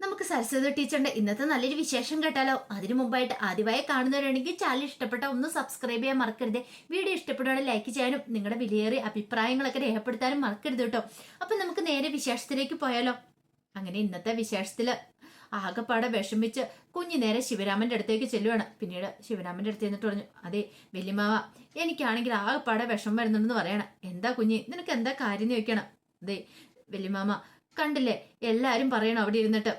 നമുക്ക് സരസ്വതി ടീച്ചറിന്റെ ഇന്നത്തെ നല്ലൊരു വിശേഷം കേട്ടാലോ? അതിനു മുമ്പായിട്ട് ആദ്യമായി കാണുന്നവരാണെങ്കിൽ ചാനൽ ഇഷ്ടപ്പെട്ട ഒന്ന് സബ്സ്ക്രൈബ് ചെയ്യാൻ മറക്കരുത്. വീഡിയോ ഇഷ്ടപ്പെടുകയാണെങ്കിൽ ലൈക്ക് ചെയ്യാനും നിങ്ങളുടെ വിലയേറിയ അഭിപ്രായങ്ങളൊക്കെ രേഖപ്പെടുത്താനും മറക്കരുത് കേട്ടോ. അപ്പൊ നമുക്ക് നേരെ വിശേഷത്തിലേക്ക് പോയാലോ? അങ്ങനെ ഇന്നത്തെ വിശേഷത്തിൽ ആകെപ്പാടെ വിഷമിച്ച് കുഞ്ഞു നേരെ ശിവരാമന്റെ അടുത്തേക്ക് ചെല്ലുവാണ്. പിന്നീട് ശിവരാമന്റെ അടുത്ത് ചെന്നിട്ട് പറഞ്ഞു അതെ വല്യമാവ എനിക്കാണെങ്കിൽ ആകെപ്പാടെ വിഷം വരുന്നുണ്ടെന്ന് പറയണം. എന്താ കുഞ്ഞി? നിനക്ക് എന്താ കാര്യം ചോദിക്കണം. അതെ വല്യമാമ കണ്ടില്ലേ? എല്ലാരും പറയണം അവിടെ ഇരുന്നിട്ട്.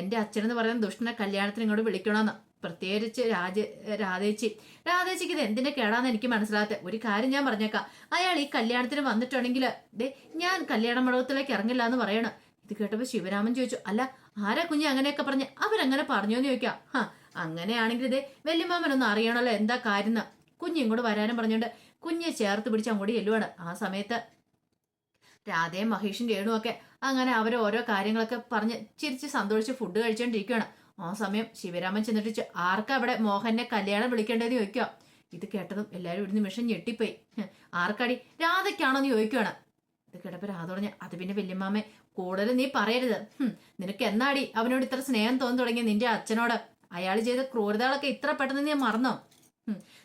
എന്റെ അച്ഛനെന്ന് പറയുന്ന ദുഷ്ടനെ കല്യാണത്തിന് ഇങ്ങോട്ട് വിളിക്കണമെന്ന് പ്രത്യേകിച്ച് രാജ രാധേച്ചി. രാധേച്ചിക്ക് ഇത് എന്തിന്റെ കേടാന്ന് എനിക്ക് മനസ്സിലാകത്തെ. ഒരു കാര്യം ഞാൻ പറഞ്ഞേക്കാം. അയാൾ ഈ കല്യാണത്തിന് വന്നിട്ടുണ്ടെങ്കിൽ ദേ ഞാൻ കല്യാണ മണ്ഡപത്തിലേക്ക് ഇറങ്ങില്ല എന്ന് പറയണം. ഇത് കേട്ടപ്പോ ശിവരാമൻ ചോദിച്ചു അല്ല ആരാ കുഞ്ഞ് അങ്ങനെയൊക്കെ പറഞ്ഞ്? അവരങ്ങനെ പറഞ്ഞോന്ന് ചോദിക്കാം. ഹാ അങ്ങനെയാണെങ്കിൽ ഇതേ വല്യമാമനൊന്ന് അറിയണല്ലോ എന്താ കാര്യം എന്ന് കുഞ്ഞ് ഇങ്ങോട്ട് വരാനും പറഞ്ഞുകൊണ്ട് കുഞ്ഞെ ചേർത്ത് പിടിച്ച് അങ്ങോട്ട് ചെല്ലുവാണ്. ആ സമയത്ത് രാധയും മഹേഷും രേണുവും ഒക്കെ അങ്ങനെ അവർ ഓരോ കാര്യങ്ങളൊക്കെ പറഞ്ഞ് ചിരിച്ച് സന്തോഷിച്ച് ഫുഡ് കഴിച്ചുകൊണ്ടിരിക്കുകയാണ് ആ സമയം ശിവരാമൻ ചെന്നിട്ട് ആർക്കവിടെ മോഹനെ കല്യാണം വിളിക്കേണ്ടതെന്ന് ചോദിക്കുക ഇത് കേട്ടതും എല്ലാവരും ഒരു നിമിഷം ഞെട്ടിപ്പോയി. ആർക്കടി? രാധയ്ക്കാണോ എന്ന് ചോദിക്കുകയാണ് ഇത് കേട്ടപ്പോ രാധ പറഞ്ഞ അത് പിന്നെ വല്യമ്മാമേ കൂടുതൽ നീ പറയരുത്. നിനക്ക് എന്നാടി അവനോട് ഇത്ര സ്നേഹം തോന്നി തുടങ്ങി നിന്റെ അച്ഛനോട്? അയാൾ ചെയ്ത ക്രൂരതകളൊക്കെ ഇത്ര പെട്ടെന്ന് നീ മറന്നോ?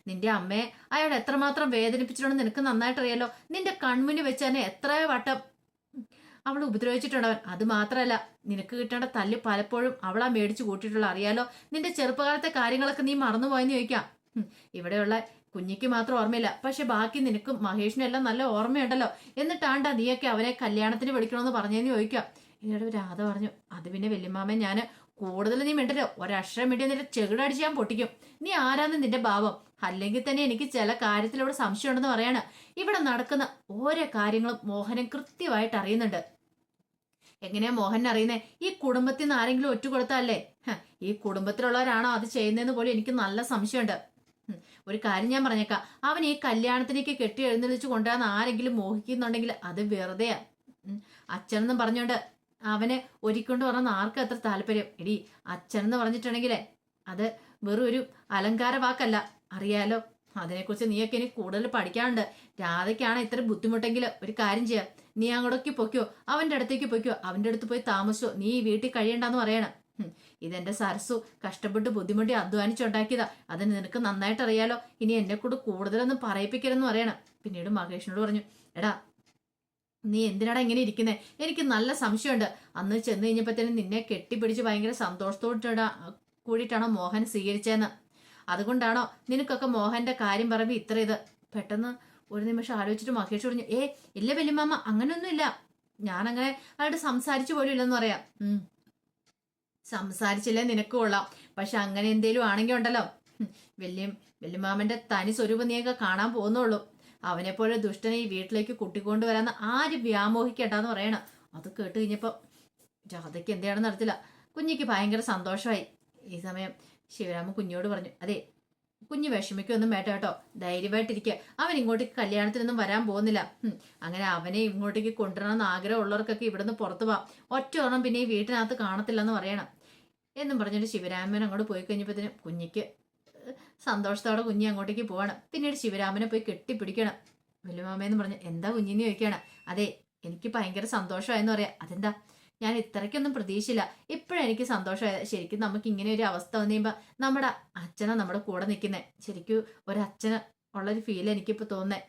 നിന്റെ അമ്മയെ അയാൾ എത്രമാത്രം വേദനിപ്പിച്ചിട്ടുണ്ടെന്ന് നിനക്ക് നന്നായിട്ട് അറിയാലോ നിന്റെ കൺമുന്നിൽ വെച്ച് തന്നെ എത്ര വട്ടം അവൾ ഉപദ്രവിച്ചിട്ടുണ്ടവൻ. അത് മാത്രമല്ല നിനക്ക് കിട്ടേണ്ട തല്ല് പലപ്പോഴും അവളാ മേടിച്ചു കൂട്ടിയിട്ടുള്ള അറിയാലോ? നിന്റെ ചെറുപ്പകാലത്തെ കാര്യങ്ങളൊക്കെ നീ മറന്നുപോയെന്ന് ചോദിക്കാം. ഇവിടെയുള്ള കുഞ്ഞിക്ക് മാത്രം ഓർമ്മയില്ല. പക്ഷെ ബാക്കി നിനക്കും മഹേഷിനും എല്ലാം നല്ല ഓർമ്മയുണ്ടല്ലോ. എന്നിട്ടാണ്ടാ നീയൊക്കെ അവനെ കല്യാണത്തിന് വിളിക്കണമെന്ന് പറഞ്ഞതെന്ന് ചോദിക്കാം. എന്നോട് രാധ പറഞ്ഞു. അത് പിന്നെ വല്യമ്മാമൻ ഞാൻ കൂടുതൽ നീ മിണ്ടല്ലോ ഒരക്ഷരം മിണ്ടി നിന്റെ ചെകിടടിച്ച് ഞാൻ പൊട്ടിക്കും. നീ ആരാന്ന് നിന്റെ ഭാവം അല്ലെങ്കിൽ തന്നെ എനിക്ക് ചില കാര്യത്തിലൂടെ സംശയമുണ്ടെന്ന് പറയാണ്. ഇവിടെ നടക്കുന്ന ഓരോ കാര്യങ്ങളും മോഹനൻ കൃത്യമായിട്ട് അറിയുന്നുണ്ട്. എങ്ങനെയാ മോഹൻ അറിയുന്നേ? ഈ കുടുംബത്തിൽ നിന്ന് ആരെങ്കിലും ഒറ്റ കൊടുത്താലേ ഈ കുടുംബത്തിലുള്ളവരാണോ അത് ചെയ്യുന്നതെന്ന് പോലും എനിക്ക് നല്ല സംശയമുണ്ട്. ഒരു കാര്യം ഞാൻ പറഞ്ഞേക്കാം. അവൻ ഈ കല്യാണത്തിലേക്ക് കെട്ടി എഴുന്നള്ളിച്ച് കൊണ്ടുവന്ന് ആരെങ്കിലും മോഹിക്കുന്നുണ്ടെങ്കിൽ അത് വെറുതെയാ. അച്ഛനെന്നും പറഞ്ഞോണ്ട് അവനെ ഒരുക്കൊണ്ട് പറഞ്ഞ ആർക്കും അത്ര താല്പര്യം? എടി അച്ഛൻ എന്ന് പറഞ്ഞിട്ടുണ്ടെങ്കിലേ അത് വെറും ഒരു അലങ്കാര വാക്കല്ല. അറിയാലോ അതിനെക്കുറിച്ച് നീയൊക്കെ ഇനി കൂടുതൽ പഠിക്കാനുണ്ട്. രാധയ്ക്കാണ് ഇത്ര ബുദ്ധിമുട്ടെങ്കിൽ ഒരു കാര്യം ചെയ്യാം. നീ അങ്ങോട്ടേക്ക് പൊയ്ക്കോ അവന്റെ അടുത്തേക്ക് പൊയ്ക്കോ. അവന്റെ അടുത്ത് പോയി താമസിച്ചോ. നീ ഈ വീട്ടിൽ കഴിയണ്ടെന്ന് പറയണം. ഇതെന്റെ സരസു കഷ്ടപ്പെട്ട് ബുദ്ധിമുട്ടി അധ്വാനിച്ചുണ്ടാക്കിയതാ. അത് നിനക്ക് നന്നായിട്ട് അറിയാലോ ഇനി എന്നെ കൂടെ കൂടുതലൊന്നും പറയിപ്പിക്കരുതെന്ന് പറയണം. പിന്നീട് മഹേഷിനോട് പറഞ്ഞു എടാ നീ എന്തിനാടാ ഇങ്ങനെ ഇരിക്കുന്നേ? എനിക്ക് നല്ല സംശയമുണ്ട്. അന്ന് ചെന്ന് കഴിഞ്ഞപ്പോഴത്തേനും നിന്നെ കെട്ടിപ്പിടിച്ച് ഭയങ്കര സന്തോഷത്തോടെ കൂടിയിട്ടാണോ മോഹൻ സ്വീകരിച്ചതെന്ന് അതുകൊണ്ടാണോ നിനക്കൊക്കെ മോഹന്റെ കാര്യം പറയുമ്പോൾ ഇത്ര ഇത്? പെട്ടെന്ന് ഒരു നിമിഷം ആലോചിച്ചിട്ട് മഹേഷ് പറഞ്ഞു ഏ ഇല്ല വലിയമ്മ അങ്ങനെയൊന്നുമില്ല ഞാനങ്ങനെ അയാളുടെ സംസാരിച്ചു പോലും ഇല്ലെന്ന് പറയാം സംസാരിച്ചില്ലേ നിനക്ക് കൊള്ളാം. പക്ഷെ അങ്ങനെ എന്തേലും ആണെങ്കിൽ ഉണ്ടല്ലോ. വല്യം വല്യമാമന്റെ തനി സ്വരൂപം നീയൊക്കെ കാണാൻ പോകുന്നുള്ളൂ. അവനെപ്പോലെ ദുഷ്ടനെ ഈ വീട്ടിലേക്ക് കൂട്ടിക്കൊണ്ടുവരാന്ന് ആര് വ്യാമോഹിക്കണ്ടെന്ന് പറയണം. അത് കേട്ട് കഴിഞ്ഞപ്പോ രാധയ്ക്ക് എന്തെയാണെന്ന് നടത്തില്ല കുഞ്ഞിക്ക് ഭയങ്കര സന്തോഷമായി. ഈ സമയം ശിവരാമൻ കുഞ്ഞോട് പറഞ്ഞു അതെ കുഞ്ഞ് വിഷമിക്കൊന്നും വേണ്ട കേട്ടോ. ധൈര്യമായിട്ടിരിക്കുക അവൻ ഇങ്ങോട്ടേക്ക് കല്യാണത്തിനൊന്നും വരാൻ പോകുന്നില്ല. അങ്ങനെ അവനെ ഇങ്ങോട്ടേക്ക് കൊണ്ടുവരണമെന്ന് ആഗ്രഹമുള്ളവർക്കൊക്കെ ഇവിടുന്ന് പുറത്തു പോവാം. ഒറ്റ ഓണം പിന്നെ ഈ വീട്ടിനകത്ത് കാണത്തില്ലെന്ന് പറയണം. എന്നും പറഞ്ഞിട്ട് ശിവരാമൻ അങ്ങോട്ട് പോയി കഴിഞ്ഞപ്പോഴത്തേനും കുഞ്ഞിക്ക് സന്തോഷത്തോടെ കുഞ്ഞി അങ്ങോട്ടേക്ക് പോവാണ്. പിന്നീട് ശിവരാമനെ പോയി കെട്ടിപ്പിടിക്കണം. വല്യമാമയെന്ന് പറഞ്ഞ് എന്താ കുഞ്ഞിന്ന് ചോദിക്കുകയാണ് അതെ എനിക്ക് ഭയങ്കര സന്തോഷമായെന്ന് പറയാം. അതെന്താ? ഞാൻ ഇത്രയ്ക്കൊന്നും പ്രതീക്ഷയില്ല ഇപ്പോഴും എനിക്ക് സന്തോഷമായത്. ശരിക്കും നമുക്ക് ഇങ്ങനെ ഒരു അവസ്ഥ വന്നു കഴിയുമ്പോൾ നമ്മുടെ അച്ഛനാ നമ്മുടെ കൂടെ നിൽക്കുന്നത് ശരിക്കും ഒരു അച്ഛന് ഉള്ളൊരു ഫീൽ എനിക്കിപ്പോൾ തോന്നേ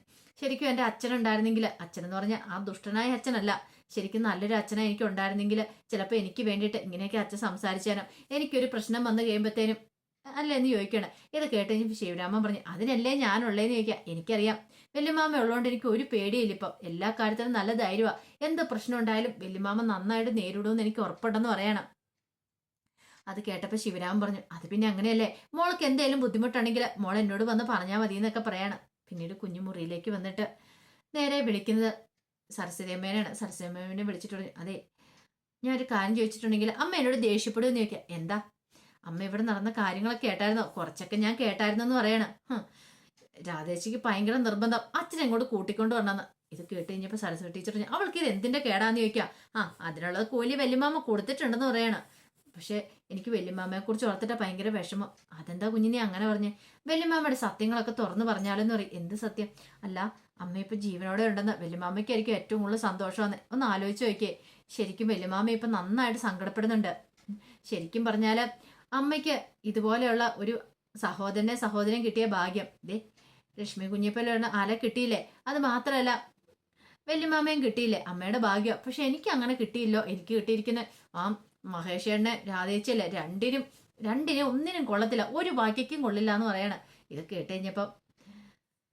ശരിക്കും എന്റെ അച്ഛനുണ്ടായിരുന്നെങ്കിൽ അച്ഛനെന്ന് പറഞ്ഞാൽ ആ ദുഷ്ടനായ അച്ഛനല്ല. ശരിക്കും നല്ലൊരു അച്ഛനെ എനിക്ക് ഉണ്ടായിരുന്നെങ്കിൽ ചിലപ്പോൾ എനിക്ക് വേണ്ടിയിട്ട് ഇങ്ങനെയൊക്കെ അച്ഛൻ സംസാരിച്ചാലും എനിക്കൊരു പ്രശ്നം വന്നു കഴിയുമ്പോഴത്തേനും അല്ല എന്ന് ചോദിക്കണം. ഇത് കേട്ട് കഴിഞ്ഞപ്പോൾ ശിവരാമൻ പറഞ്ഞു അതിനല്ലേ ഞാനുള്ളതെന്ന് ചോദിക്കാം. എനിക്കറിയാം. വല്യമാമ ഉള്ളതുകൊണ്ട് എനിക്ക് ഒരു പേടിയില്ല ഇപ്പം. എല്ലാ കാര്യത്തിലും നല്ല ധൈര്യമാണ് എന്ത് പ്രശ്നം ഉണ്ടായാലും വല്യമാമ നന്നായിട്ട് നേരിടുമെന്ന് എനിക്ക് ഉറപ്പുണ്ടെന്ന് പറയണം. അത് കേട്ടപ്പോൾ ശിവരാമൻ പറഞ്ഞു അത് പിന്നെ അങ്ങനെയല്ലേ? മോൾക്ക് എന്തെങ്കിലും ബുദ്ധിമുട്ടുണ്ടെങ്കിൽ മോൾ എന്നോട് വന്ന് പറഞ്ഞാൽ മതി എന്നൊക്കെ പറയണം. പിന്നീട് കുഞ്ഞു മുറിയിലേക്ക് വന്നിട്ട് നേരെ വിളിക്കുന്നത് സരസ്വതിയമ്മേനാണ് സരസ്വതിയമ്മേനെ വിളിച്ചിട്ട് അതെ ഞാൻ ഒരു കാര്യം ചോദിച്ചിട്ടുണ്ടെങ്കിൽ അമ്മ എന്നോട് ദേഷ്യപ്പെടുമെന്ന് ചോദിക്കുക എന്താ? അമ്മ ഇവിടെ നടന്ന കാര്യങ്ങളൊക്കെ കേട്ടായിരുന്നോ? കുറച്ചൊക്കെ ഞാൻ കേട്ടായിരുന്നു എന്ന് പറയണം രാധേശിക്ക് ഭയങ്കര നിർബന്ധം. അച്ഛൻ അങ്ങോട്ട് കൂട്ടിക്കൊണ്ട് വരണമെന്ന്. ഇത് കേട്ട് കഴിഞ്ഞപ്പോൾ സരസ്വതി ടീച്ചർ അവൾക്ക് ഇത് എന്തിന്റെ കേടാന്ന് ചോദിക്കാം. ആ അതിനുള്ളത് കോലി വല്യമാമ കൊടുത്തിട്ടുണ്ടെന്ന് പറയണം. പക്ഷെ എനിക്ക് വല്യമാമയെ കുറിച്ച് ഓർത്തിട്ട് ഭയങ്കര വിഷമം. അതെന്താ കുഞ്ഞിനെ അങ്ങനെ പറഞ്ഞേ? വല്യമാമയുടെ സത്യങ്ങളൊക്കെ തുറന്നു പറഞ്ഞാലെന്ന് പറയും. എന്ത് സത്യം? അല്ല അമ്മ ഇപ്പൊ ജീവനോടെ ഉണ്ടെന്ന്. വല്യമാമയ്ക്കായിരിക്കും ഏറ്റവും കൂടുതൽ സന്തോഷമെന്ന്. ഒന്ന് ആലോചിച്ച് നോക്കിയേ. ശരിക്കും വല്യമാമ ഇപ്പൊ നന്നായിട്ട് സങ്കടപ്പെടുന്നുണ്ട്. ശരിക്കും പറഞ്ഞാൽ അമ്മയ്ക്ക് ഇതുപോലെയുള്ള ഒരു സഹോദരനെ സഹോദരൻ കിട്ടിയ ഭാഗ്യം. ദേ ലക്ഷ്മി കുഞ്ഞിപ്പല്ലാണ് ആല കിട്ടിയില്ലേ? അത് മാത്രമല്ല വല്യമാമയും കിട്ടിയില്ലേ? അമ്മയുടെ ഭാഗ്യം. പക്ഷെ എനിക്ക് അങ്ങനെ കിട്ടിയില്ലോ. എനിക്ക് കിട്ടിയിരിക്കുന്ന ആ മഹേഷേണ്ണെ രാധേച്ചല്ലേ രണ്ടിനും രണ്ടിനും ഒന്നിനും കൊള്ളത്തില്ല. ഒരു ഭാഗ്യക്കും കൊള്ളില്ല എന്ന് പറയണ. ഇത് കേട്ട് കഴിഞ്ഞപ്പം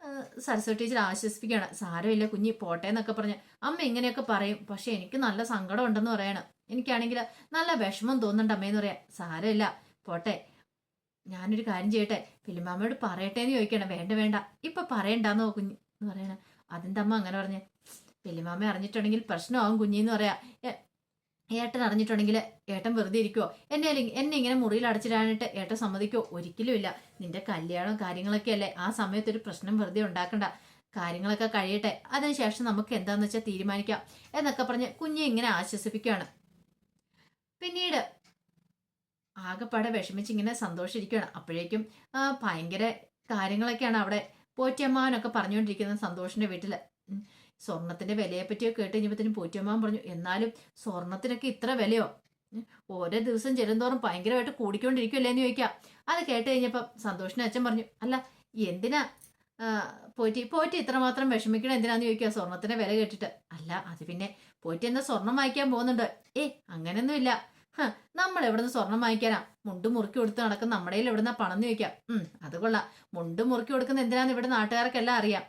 ആ, സരസ്വതി ടീച്ചർ ആശ്വസിപ്പിക്കുകയാണ്. സാരമില്ല കുഞ്ഞി പോട്ടെ എന്നൊക്കെ പറഞ്ഞ്. അമ്മ ഇങ്ങനെയൊക്കെ പറയും. പക്ഷെ എനിക്ക് നല്ല സങ്കടം ഉണ്ടെന്ന് പറയണം. എനിക്കാണെങ്കിൽ നല്ല വിഷമം തോന്നുന്നുണ്ട് അമ്മയെന്ന് പറയാം സാരമില്ല പോട്ടെ. ഞാനൊരു കാര്യം ചെയ്യട്ടെ. ഫിലിമാമ്മയോട് പറയട്ടെ എന്ന് ചോദിക്കണം. വേണ്ട വേണ്ട. ഇപ്പൊ പറയണ്ടെന്ന് കുഞ്ഞ്? എന്ന് പറയണ. അമ്മ അങ്ങനെ പറഞ്ഞു? ഫിലിമാമ്മ അറിഞ്ഞിട്ടുണ്ടെങ്കിൽ പ്രശ്നമാവും കുഞ്ഞിന്ന് പറയാ. ഏട്ടൻ അറിഞ്ഞിട്ടുണ്ടെങ്കിൽ ഏട്ടൻ വെറുതെ ഇരിക്കുവോ? എന്നെ എന്നെ ഇങ്ങനെ മുറിയിൽ അടച്ചിടാനായിട്ട് ഏട്ടൻ സമ്മതിക്കോ ഒരിക്കലും ഇല്ല. നിന്റെ കല്യാണം കാര്യങ്ങളൊക്കെ അല്ലേ? ആ സമയത്ത് ഒരു പ്രശ്നം വെറുതെ ഉണ്ടാക്കണ്ട. കാര്യങ്ങളൊക്കെ കഴിയട്ടെ. അതിനുശേഷം നമുക്ക് എന്താന്ന് വെച്ചാൽ തീരുമാനിക്കാം. എന്നൊക്കെ പറഞ്ഞ് കുഞ്ഞെ ഇങ്ങനെ ആശ്വസിപ്പിക്കുകയാണ്. പിന്നീട് ആകെപ്പാടെ വിഷമിച്ച് ഇങ്ങനെ സന്തോഷിച്ചിരിക്കുകയാണ്. അപ്പോഴേക്കും ഭയങ്കര കാര്യങ്ങളൊക്കെയാണ് അവിടെ പോറ്റിയമ്മാവനൊക്കെ പറഞ്ഞുകൊണ്ടിരിക്കുന്നത് സന്തോഷിന്റെ വീട്ടിൽ. സ്വർണത്തിന്റെ വിലയെ പറ്റിയൊക്കെ കേട്ട് കഴിഞ്ഞപ്പോഴത്തേനും പോറ്റിയമ്മാവൻ പറഞ്ഞു എന്നാലും സ്വർണത്തിനൊക്കെ ഇത്ര വിലയോ. ഓരോ ദിവസം ചെല്ലുന്തോറും ഭയങ്കരമായിട്ട് കൂടിക്കൊണ്ടിരിക്കുമല്ലേ എന്ന് ചോദിക്കാം. അത് കേട്ട് കഴിഞ്ഞപ്പം സന്തോഷിന്റെ അച്ഛൻ പറഞ്ഞു അല്ല എന്തിനാ പോറ്റി പോറ്റി ഇത്രമാത്രം വിഷമിക്കണം എന്തിനാന്ന് ചോദിക്കുക സ്വർണത്തിന്റെ വില കേട്ടിട്ട്. അല്ല അത് പിന്നെ പോറ്റി എന്താ സ്വർണം വാങ്ങിക്കാൻ പോകുന്നുണ്ട്. ഏ അങ്ങനെയൊന്നുമില്ല. നമ്മൾ എവിടുന്ന് സ്വർണം വാങ്ങിക്കാനാ? മുണ്ട് മുറുക്കി കൊടുത്ത് നടക്കുന്ന നമ്മുടെ എവിടുന്ന പണം ചോദിക്കാം. ഉം അത് കൊള്ളാം. മുണ്ട് മുറുക്കി കൊടുക്കുന്ന എന്തിനാന്ന് ഇവിടെ നാട്ടുകാർക്കെല്ലാം അറിയാം.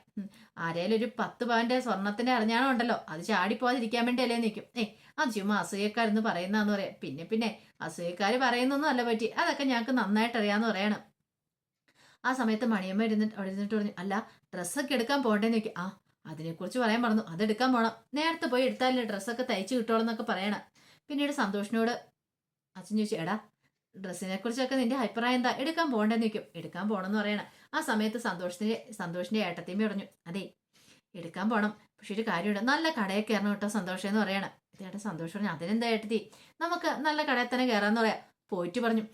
ആരേലും ഒരു പത്ത് പവന്റെ സ്വർണത്തിന്റെ അറിഞ്ഞാണോ ഉണ്ടല്ലോ. അത് ചാടിപ്പോവാതിരിക്കാൻ വേണ്ടി അല്ലേ നിൽക്കും ഏ അത് ചുമ്മാ അസൂയക്കാരെന്ന് പറയുന്നതെന്ന് പറയാം. പിന്നെ പിന്നെ അസൂയക്കാർ പറയുന്നൊന്നും അല്ല പറ്റി. അതൊക്കെ ഞങ്ങൾക്ക് നന്നായിട്ട് അറിയാന്ന് പറയണം. ആ സമയത്ത് മണിയമ്മ ഇരുന്നിട്ട് അവിടെ ഇരുന്നിട്ട് പറഞ്ഞു അല്ല ഡ്രസ്സൊക്കെ എടുക്കാൻ പോകണ്ടേന്ന് ചോദിക്കും. ആ അതിനെക്കുറിച്ച് പറയാൻ പറഞ്ഞു. അതെടുക്കാൻ പോണം. നേരത്തെ പോയി എടുത്താലേ ഡ്രസ്സൊക്കെ തയ്ച്ച് കിട്ടുള്ളൂ എന്നൊക്കെ പറയണം. പിന്നീട് സന്തോഷിനോട് അച്ഛൻ ചോദിച്ചു എടാ ഡ്രസ്സിനെ കുറിച്ചൊക്കെ നിന്റെ അഭിപ്രായം എന്താ? എടുക്കാൻ പോകണ്ടെന്ന് ചോദിക്കും. എടുക്കാൻ പോകണമെന്ന് പറയണം. ആ സമയത്ത് സന്തോഷത്തിന്റെ സന്തോഷിന്റെ ഏട്ടത്തിമ്മ പറഞ്ഞു അതെ എടുക്കാൻ പോകണം പക്ഷെ ഒരു കാര്യമുണ്ട്. നല്ല കടയിൽ കയറണം കേട്ടോ സന്തോഷം എന്ന് പറയണം. ഇതേട്ട സന്തോഷം പറഞ്ഞു അതിനെന്താ ഏട്ടത്തി? നമുക്ക് നല്ല കടയിൽ തന്നെ കയറാന്ന് പറയാം. പോയിട്ട് പറഞ്ഞു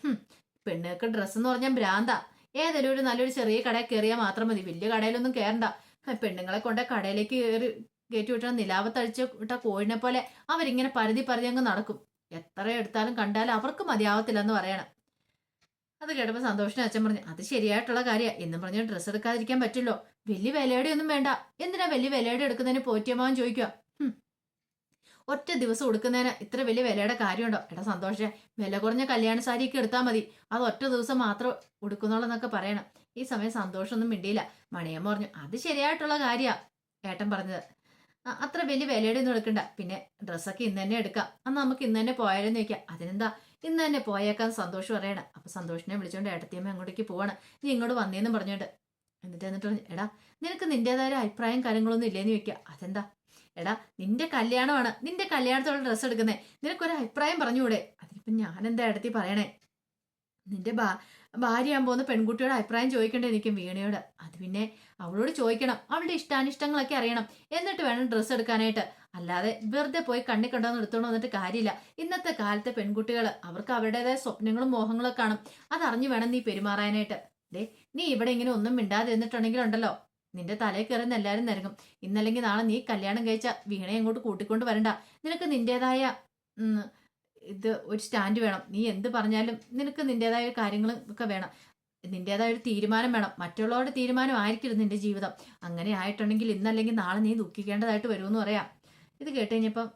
പെണ്ണുകൾക്ക് ഡ്രസ്സ് എന്ന് പറഞ്ഞാൽ ഭ്രാന്ത. ഏതെങ്കിലും ഒരു നല്ലൊരു ചെറിയ കടയിൽ കയറിയാൽ മാത്രം മതി. വലിയ കടയിലൊന്നും കയറണ്ട. പെണ്ണുങ്ങളെ കൊണ്ട കടയിലേക്ക് കയറി കയറ്റി വിട്ടാൽ നിലാവത്തഴിച്ച് വിട്ട കോഴിനെ പോലെ അവരിങ്ങനെ പരതി പരതി അങ്ങ് നടക്കും. എത്ര എടുത്താലും കണ്ടാലും അവർക്ക് മതിയാവത്തില്ലെന്ന് പറയണം. അത് കേട്ടപ്പോൾ സന്തോഷിന് അച്ഛൻ പറഞ്ഞു അത് ശരിയായിട്ടുള്ള കാര്യമാണ് എന്നും പറഞ്ഞ് ഡ്രസ്സ് എടുക്കാതിരിക്കാൻ പറ്റില്ലോ. വലിയ വിലയുടെ ഒന്നും വേണ്ട. എന്തിനാ വലിയ വിലയുടെ എടുക്കുന്നതിന് പോറ്റിയമാവും ചോദിക്കുക ഒറ്റ ദിവസം കൊടുക്കുന്നതിന് ഇത്ര വലിയ വിലയുടെ കാര്യമുണ്ടോ? എടാ സന്തോഷേ വില കുറഞ്ഞ കല്യാണ സാരിയൊക്കെ എടുത്താൽ മതി. അത് ഒറ്റ ദിവസം മാത്രം ഉടുക്കുന്നുള്ളെന്നൊക്കെ പറയണം. ഈ സമയം സന്തോഷമൊന്നും മിണ്ടിയില്ല. മണിയമ്മ പറഞ്ഞു അത് ശരിയായിട്ടുള്ള കാര്യമാണ് ഏട്ടൻ പറഞ്ഞത്. "ആ, അത്ര വലിയ വിലയുടെ ഒന്നും എടുക്കണ്ട. പിന്നെ ഡ്രസ്സൊക്കെ ഇന്ന് തന്നെ എടുക്കാം. അന്ന് നമുക്ക് ഇന്ന് തന്നെ പോയാലെന്ന് ചോദിക്കാം. അതിനെന്താ? ഇന്ന് തന്നെ പോയേക്കാൻ സന്തോഷം പറയണം അപ്പൊ സന്തോഷിനെ വിളിച്ചോണ്ട് ഏട്ടത്തിയമ്മ അങ്ങോട്ടേക്ക് പോവാണ്. നീ ഇങ്ങോട്ട് വന്നേന്നും പറഞ്ഞോണ്ട്. എന്നിട്ട് എന്നിട്ട് പറഞ്ഞു, എടാ നിനക്ക് നിന്റേതായ അഭിപ്രായം കാര്യങ്ങളൊന്നും ഇല്ലേന്ന് ചോദിക്കുക അതെന്താ? എടാ നിന്റെ കല്യാണമാണ്. നിന്റെ കല്യാണത്തോടെ ഡ്രസ്സ് എടുക്കുന്നേ. നിനക്കൊരു അഭിപ്രായം പറഞ്ഞുകൂടെ? അതിനിപ്പോ ഞാൻ എന്താ ഇടത്തി പറയണേ? നിന്റെ ഭാ ഭാര്യയാൻ പോകുന്ന പെൺകുട്ടിയുടെ അഭിപ്രായം ചോദിക്കേണ്ടത് എനിക്ക് വീണയോട്. അത് പിന്നെ അവളോട് ചോദിക്കണം. അവളുടെ ഇഷ്ടാനിഷ്ടങ്ങളൊക്കെ അറിയണം. എന്നിട്ട് വേണം ഡ്രസ്സ് എടുക്കാനായിട്ട്. അല്ലാതെ വെറുതെ പോയി കണ്ണി കണ്ടോന്ന് എടുത്തോണ്ട് വന്നിട്ട് കാര്യമില്ല. ഇന്നത്തെ കാലത്തെ പെൺകുട്ടികൾ അവർക്ക് അവരുടേതായ സ്വപ്നങ്ങളും മോഹങ്ങളും കാണും. അതറിഞ്ഞു വേണം നീ പെരുമാറാനായിട്ട്. ദേ നീ ഇവിടെ ഇങ്ങനെ ഒന്നും മിണ്ടാതെ നിന്നിട്ടുണ്ടെങ്കിലുണ്ടല്ലോ നിന്റെ തലയിൽ കയറുന്ന എല്ലാവരും നിരങ്ങും ഇന്നല്ലെങ്കിൽ നാളെ നീ കല്യാണം കഴിച്ച വീണയെ അങ്ങോട്ട് കൂട്ടിക്കൊണ്ട് വരണ്ട. നിനക്ക് നിന്റേതായ ഇത് ഒരു സ്റ്റാൻഡ് വേണം. നീ എന്ത് പറഞ്ഞാലും നിനക്ക് നിന്റേതായ കാര്യങ്ങൾ ഒക്കെ വേണം. നിന്റേതായ ഒരു തീരുമാനം വേണം. മറ്റുള്ളവരുടെ തീരുമാനം ആയിരിക്കരുത് നിന്റെ ജീവിതം. അങ്ങനെ ആയിട്ടുണ്ടെങ്കിൽ ഇന്നല്ലെങ്കിൽ നാളെ നീ ദുഃഖിക്കേണ്ടതായിട്ട് വരുമെന്ന് പറയാം. ഇത് കേട്ട് കഴിഞ്ഞപ്പം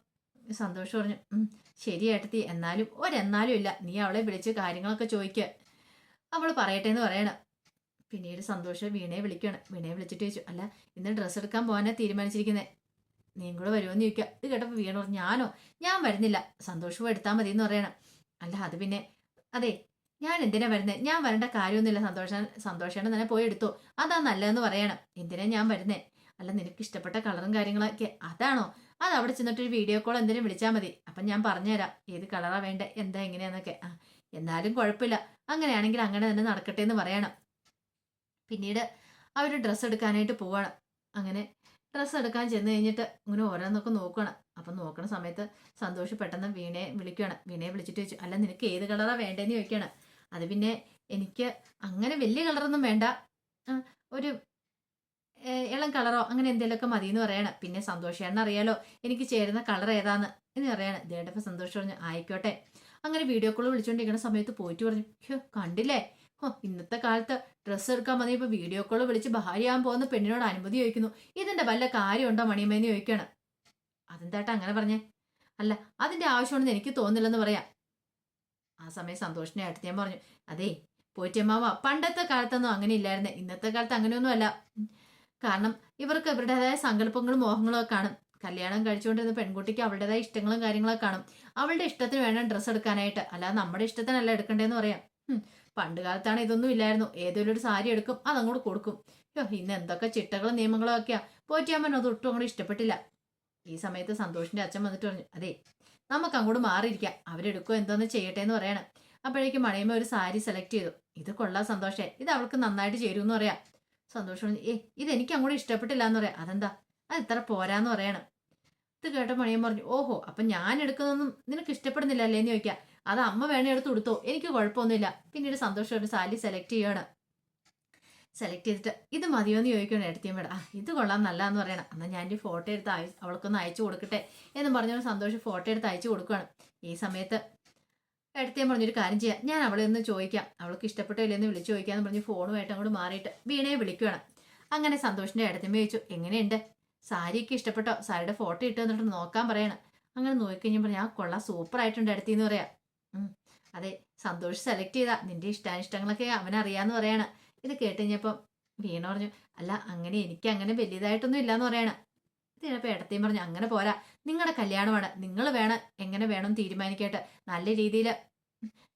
സന്തോഷം പറഞ്ഞു. "ഉം, ശരി ഏട്ടത്തി എന്നാലും ഒരെന്നാലും ഇല്ല. നീ അവളെ വിളിച്ച് കാര്യങ്ങളൊക്കെ ചോദിക്ക. അവൾ പറയട്ടെ എന്ന് പറയണം. പിന്നീട് സന്തോഷം വീണയെ വിളിക്കുകയാണ് വീണയെ വിളിച്ചിട്ട് ചോദിച്ചു അല്ല ഇന്ന് ഡ്രസ്സ് എടുക്കാൻ പോകാനാണ് തീരുമാനിച്ചിരിക്കുന്നത് നീയും കൂടെ വരുമെന്ന് ചോദിക്കുക ഇത് കേട്ടപ്പോൾ വീണ പറഞ്ഞു ഞാനോ? ഞാൻ വരുന്നില്ല. സന്തോഷവും എടുത്താൽ മതി എന്ന് പറയണം. അല്ല അത് പിന്നെ അതെ ഞാൻ എന്തിനാ വരുന്നത് ഞാൻ വരേണ്ട കാര്യമൊന്നുമില്ല. സന്തോഷ സന്തോഷേണ്ട തന്നെ പോയി എടുത്തു. അതാ നല്ലതെന്ന് പറയണം. എന്തിനാ ഞാൻ വരുന്നത് അല്ല നിനക്ക് ഇഷ്ടപ്പെട്ട കളറും കാര്യങ്ങളൊക്കെ അതാണോ? അത് അവിടെ ചെന്നിട്ട് ഒരു വീഡിയോ കോൾ എന്തിനും വിളിച്ചാൽ മതി. അപ്പം ഞാൻ പറഞ്ഞുതരാം. ഏത് കളറാ വേണ്ടത് എന്താ എങ്ങനെയാന്നൊക്കെ. ആ എന്നാലും കുഴപ്പമില്ല. അങ്ങനെയാണെങ്കിൽ അങ്ങനെ തന്നെ നടക്കട്ടെ എന്ന് പറയണം. പിന്നീട് അവർ ഡ്രസ്സ് എടുക്കാനായിട്ട് പോവാണ്. അങ്ങനെ ഡ്രസ്സ് എടുക്കാൻ ചെന്ന് കഴിഞ്ഞിട്ട് ഇങ്ങനെ ഓരോന്നൊക്കെ നോക്കണം അപ്പം നോക്കണ സമയത്ത് സന്തോഷ് പെട്ടെന്ന് വീണയെ വിളിക്കുകയാണ് വീണയെ വിളിച്ചിട്ട് ചോദിച്ചു അല്ല നിനക്ക് ഏത് കളറാ വേണ്ടതെന്ന് ചോദിക്കുകയാണ്. അത് പിന്നെ എനിക്ക് അങ്ങനെ വലിയ കളറൊന്നും വേണ്ട. ഒരു ഇളം കളറോ അങ്ങനെ എന്തെങ്കിലുമൊക്കെ മതി എന്ന് പറയണം. പിന്നെ സന്തോഷേണ്ണ അറിയാലോ എനിക്ക് ചേരുന്ന കളർ ഏതാന്ന് എന്ന് പറയാണ്. ദേണ്ടപ്പോൾ സന്തോഷം പറഞ്ഞു ആയിക്കോട്ടെ. അങ്ങനെ വീഡിയോ കോൾ വിളിച്ചുകൊണ്ടിരിക്കുന്ന സമയത്ത് പോയിട്ട് പറഞ്ഞു കണ്ടില്ലേ? ഇന്നത്തെ കാലത്ത് ഡ്രസ്സ് എടുക്കാൻ ഇപ്പൊ വീഡിയോ കോൾ വിളിച്ച് ഭാര്യയാകാൻ പോകുന്ന പെണ്ണിനോട് അനുമതി ചോദിക്കുന്നു. ഇതിന്റെ വല്ല കാര്യമുണ്ടോ മണിയമ്മേന്ന് ചോദിക്കാണ്. അതെന്താട്ടാ അങ്ങനെ പറഞ്ഞേ? അല്ല അതിന്റെ ആവശ്യമുണ്ടെന്ന് എനിക്ക് തോന്നില്ലെന്ന് പറയാ. ആ സമയം സന്തോഷിനെ അടുത്ത് ഞാൻ പറഞ്ഞു അതേ പോറ്റമ്മാവ പണ്ടത്തെ കാലത്തൊന്നും അങ്ങനെ ഇല്ലായിരുന്നേ. ഇന്നത്തെ കാലത്ത് അങ്ങനെയൊന്നും അല്ല. കാരണം ഇവർക്ക് ഇവരുടേതായ സങ്കല്പങ്ങളും മോഹങ്ങളും കാണും. കല്യാണം കഴിച്ചുകൊണ്ടിരുന്ന പെൺകുട്ടിക്ക് അവളുടേതായ ഇഷ്ടങ്ങളും കാര്യങ്ങളൊക്കെ കാണും. അവളുടെ ഇഷ്ടത്തിന് വേണം ഡ്രസ്സ് എടുക്കാനായിട്ട്. അല്ലാതെ നമ്മുടെ ഇഷ്ടത്തിനല്ല എടുക്കണ്ടേന്ന് പറയാം. പണ്ട് കാലത്താണ് ഇതൊന്നും ഇല്ലായിരുന്നു. ഒരു സാരി എടുക്കും അതങ്ങോട്ട് കൊടുക്കും. യോ ഇന്ന് എന്തൊക്കെ ചിട്ടകളും നിയമങ്ങളും ഒക്കെയാ. പോറ്റിയമ്മൻ അത് ഒട്ടും അങ്ങോട്ട് ഇഷ്ടപ്പെട്ടില്ല. ഈ സമയത്ത് സന്തോഷിന്റെ അച്ഛൻ വന്നിട്ട് പറഞ്ഞു അതെ നമുക്ക് അങ്ങോട്ട് മാറിയിരിക്കാം. അവരെടുക്കോ എന്തോന്ന് ചെയ്യട്ടെ എന്ന് പറയണം. അപ്പോഴേക്കും മണിയമ്മ ഒരു സാരി സെലക്ട് ചെയ്തു. ഇത് കൊള്ളാം സന്തോഷേ ഇത് അവൾക്ക് നന്നായിട്ട് ചേരും എന്ന് പറയാം. സന്തോഷം പറഞ്ഞു, ഏ ഇത് എനിക്ക് അങ്ങോട്ട് ഇഷ്ടപ്പെട്ടില്ല എന്ന് പറയാം. അതെന്താ? അത് ഇത്ര പോരാന്ന് പറയണം. ഇത് കേട്ട മണിയമ്മ പറഞ്ഞു ഓഹോ അപ്പൊ ഞാൻ എടുക്കുന്നൊന്നും നിനക്ക് ഇഷ്ടപ്പെടുന്നില്ല അല്ലേന്ന് ചോദിക്കാം. അത് അമ്മ വേണേ എടുത്ത് കൊടുത്തോ എനിക്ക് കുഴപ്പമൊന്നുമില്ല. പിന്നീട് സന്തോഷം ഒരു സാരി സെലക്ട് ചെയ്യാണ്. സെലക്ട് ചെയ്തിട്ട് ഇത് മതിയോ എന്ന് ചോദിക്കണം എടുത്തിയമ്മയുടെ ആ ഇത് കൊള്ളാം നല്ലതെന്ന് പറയണം. എന്നാൽ ഞാൻ ഈ ഫോട്ടോ എടുത്ത് അയ അവൾക്കൊന്ന് അയച്ചു കൊടുക്കട്ടെ എന്ന് പറഞ്ഞുകൊണ്ട് സന്തോഷം ഫോട്ടോ എടുത്ത് അയച്ചു കൊടുക്കുകയാണ്. ഈ സമയത്ത് എടുത്തേം പറഞ്ഞൊരു കാര്യം ചെയ്യാം. ഞാൻ അവളെ ഒന്ന് ചോദിക്കാം. അവൾക്ക് ഇഷ്ടപ്പെട്ടില്ലേ എന്ന് വിളിച്ചു ചോദിക്കാമെന്ന് പറഞ്ഞ് ഫോണുമായിട്ട് അങ്ങോട്ട് മാറിയിട്ട് വീണയെ വിളിക്കുകയാണ്. അങ്ങനെ സന്തോഷിന്റെ ഇടത്തമ്മ ചോദിച്ചു എങ്ങനെയുണ്ട്? സാരിക്ക് ഇഷ്ടപ്പെട്ടോ? സാരിയുടെ ഫോട്ടോ ഇട്ട് തന്നിട്ട് നോക്കാൻ പറയണം. അങ്ങനെ നോക്കിക്കഴിഞ്ഞപ്പോൾ ഞാൻ കൊള്ളാം സൂപ്പറായിട്ടുണ്ട് എടുത്തിന്ന് പറയാം. അതെ സന്തോഷ് സെലക്ട് ചെയ്താ. നിന്റെ ഇഷ്ടാനിഷ്ടങ്ങളൊക്കെ അവനറിയാന്ന് പറയാണ്. ഇത് കേട്ട് വീണ പറഞ്ഞു അല്ല അങ്ങനെ എനിക്ക് അങ്ങനെ വലിയതായിട്ടൊന്നും ഇല്ലാന്ന് പറയാണ്. ഇത് ഇടത്തേം പറഞ്ഞു അങ്ങനെ പോരാ. നിങ്ങളുടെ കല്യാണമാണ്. നിങ്ങൾ വേണം എങ്ങനെ വേണം തീരുമാനിക്കട്ടെ നല്ല രീതിയിൽ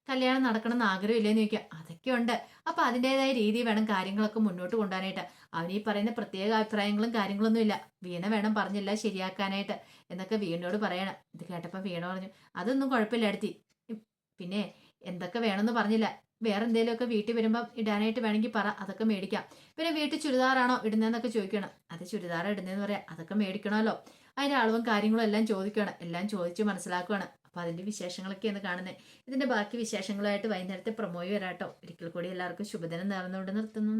കല്യാണം നടക്കണം എന്ന് ആഗ്രഹമില്ലെന്ന് ചോദിക്കുക അതൊക്കെ ഉണ്ട്. അപ്പൊ അതിന്റെതായ രീതി വേണം കാര്യങ്ങളൊക്കെ മുന്നോട്ട് കൊണ്ടുപോകാനായിട്ട് അവൻ ഈ പറയുന്ന പ്രത്യേക അഭിപ്രായങ്ങളും കാര്യങ്ങളൊന്നും ഇല്ല. വീണ വേണം പറഞ്ഞില്ല ശരിയാക്കാനായിട്ട്. എന്നൊക്കെ വീണയോട് പറയണം. ഇത് കേട്ടപ്പോൾ വീണ പറഞ്ഞു അതൊന്നും കുഴപ്പമില്ല അടുത്തി പിന്നെ എന്തൊക്കെ വേണമെന്ന് പറഞ്ഞില്ല. വേറെ എന്തെങ്കിലുമൊക്കെ വീട്ടിൽ വരുമ്പോൾ ഇടാനായിട്ട് വേണമെങ്കിൽ പറ അതൊക്കെ മേടിക്കാം. പിന്നെ വീട്ടിൽ ചുരിദാറാണോ ഇടുന്നതെന്നൊക്കെ ചോദിക്കണം. അത് ചുരിദാർ ഇടുന്നതെന്ന് പറയാം അതൊക്കെ മേടിക്കണമല്ലോ. അതിന്റെ അളവും കാര്യങ്ങളും എല്ലാം ചോദിക്കണം. എല്ലാം ചോദിച്ച് മനസ്സിലാക്കുകയാണ് അപ്പോൾ അതിന്റെ വിശേഷങ്ങളൊക്കെയാണ് കാണുന്നത്. ഇതിന്റെ ബാക്കി വിശേഷങ്ങളുമായിട്ട് വൈകുന്നേരത്തെ പ്രൊമോയി വരാട്ടോ. ഒരിക്കൽ കൂടി എല്ലാവർക്കും ശുഭദിനം നേർന്നുകൊണ്ട് നിർത്തുന്നു.